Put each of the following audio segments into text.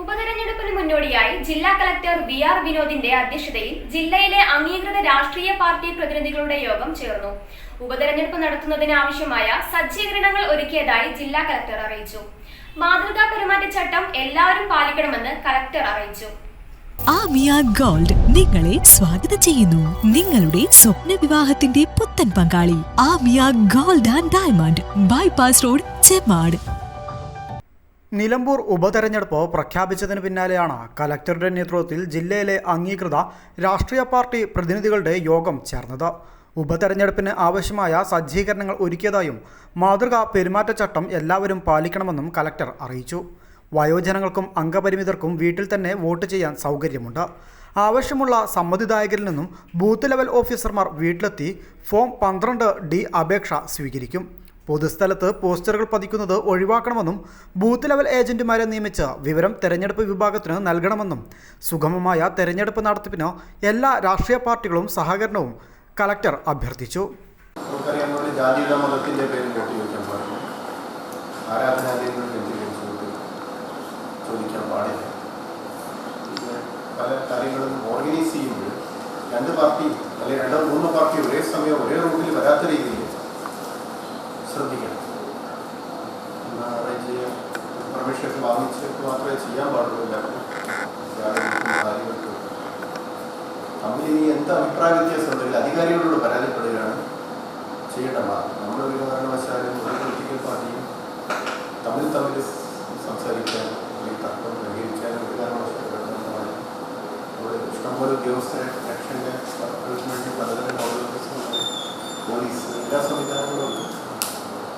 ഉപതെരഞ്ഞെടുപ്പിന് മുന്നോടിയായി ജില്ലാ collector V R വിനോദിന്റെ അധ്യക്ഷതയിൽ ജില്ലയിലെ അംഗീകൃത രാഷ്ട്രീയ പാർട്ടി പ്രതിനിധികളുടെ യോഗം ചേർന്നു. ഉപതെരഞ്ഞെടുപ്പ് നടത്തുന്നതിന് ആവശ്യമായ സജ്ജീകരണങ്ങൾ ഒരുക്കിയതായി ജില്ലാ കളക്ടർ അറിയിച്ചു. മാതൃകാ പെരുമാറ്റച്ചട്ടം എല്ലാവരും പാലിക്കണമെന്ന് കളക്ടർ അറിയിച്ചു. ആമിയ ഗോൾഡ് നിങ്ങളെ സ്വാഗതം ചെയ്യുന്നു. നിങ്ങളുടെ സ്വപ്ന വിവാഹത്തിന്റെ പുത്തൻ പങ്കാളി Amiya gold and diamond. Bypass road Chemmad. Nilambur ഉപതെരഞ്ഞെടുപ്പ് പ്രഖ്യാപിച്ചതിന് പിന്നാലെയാണ് കലക്ടറുടെ നേതൃത്വത്തിൽ ജില്ലയിലെ അംഗീകൃത രാഷ്ട്രീയ പാർട്ടി പ്രതിനിധികളുടെ യോഗം ചേർന്നത്. ഉപതെരഞ്ഞെടുപ്പിന് ആവശ്യമായ സജ്ജീകരണങ്ങൾ ഒരുക്കിയതായും മാതൃകാ പെരുമാറ്റച്ചട്ടം എല്ലാവരും പാലിക്കണമെന്നും കലക്ടർ അറിയിച്ചു. വയോജനങ്ങൾക്കും അംഗപരിമിതർക്കും വീട്ടിൽ തന്നെ വോട്ട് ചെയ്യാൻ സൗകര്യമുണ്ട്. ആവശ്യമുള്ള സമ്മതിദായകരിൽ നിന്നും ബൂത്ത് ലെവൽ ഓഫീസർമാർ വീട്ടിലെത്തി ഫോം പന്ത്രണ്ട് ഡി അപേക്ഷ സ്വീകരിക്കും. പൊതുസ്ഥലത്ത് പോസ്റ്ററുകൾ പതിക്കുന്നത് ഒഴിവാക്കണമെന്നും ബൂത്ത് ലെവൽ ഏജന്റുമാരെ നിയമിച്ച് വിവരം തെരഞ്ഞെടുപ്പ് വിഭാഗത്തിന് നൽകണമെന്നും സുഗമമായ തെരഞ്ഞെടുപ്പ് നടത്തിപ്പിന് എല്ലാ രാഷ്ട്രീയ പാർട്ടികളും സഹകരണവും കലക്ടർ അഭ്യർത്ഥിച്ചു. പോലെ കാര്യങ്ങളും ഓർഗനൈസ് രണ്ട് പാർട്ടി അല്ലെങ്കിൽ രണ്ടോ മൂന്നോ പാർട്ടി ഒരേ സമയം ഒരേ റൂട്ടിൽ വരാത്ത രീതിയിൽ ശ്രദ്ധിക്കണം. അറേഞ്ച് ചെയ്യാൻ പെർമിഷൻ വാങ്ങിച്ചിട്ട് മാത്രമേ ചെയ്യാൻ പാടുള്ളൂ. കാര്യങ്ങൾക്ക് തമ്മിൽ ഇനി എന്ത് അഭിപ്രായ വ്യത്യാസം ഉണ്ടെങ്കിൽ അധികാരികളോട് പരാതിപ്പെടുകയാണ് ചെയ്യേണ്ട മാർഗം. നമ്മളൊരു കാരണവശാലും ഒരു പൊളിറ്റിക്കൽ പാർട്ടിയും തമ്മിൽ തമ്മിൽ സംസാരിക്കാൻ അല്ലെങ്കിൽ തർക്കം പരിഹരിക്കാൻ ഒരു കാരണവശാലും ഇഷ്ടംപോലെ ഉദ്യോഗസ്ഥരെ ഇലക്ഷന്റെ പോലീസ് എല്ലാ സംവിധാനങ്ങളും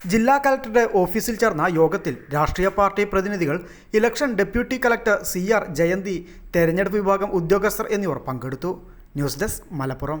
ജില്ലാ കലക്ടറുടെ ഓഫീസിൽ ചേർന്ന യോഗത്തിൽ രാഷ്ട്രീയ പാർട്ടി പ്രതിനിധികൾ election deputy collector C R Jayanthi തെരഞ്ഞെടുപ്പ് വിഭാഗം ഉദ്യോഗസ്ഥർ എന്നിവർ പങ്കെടുത്തു. News desk Malappuram.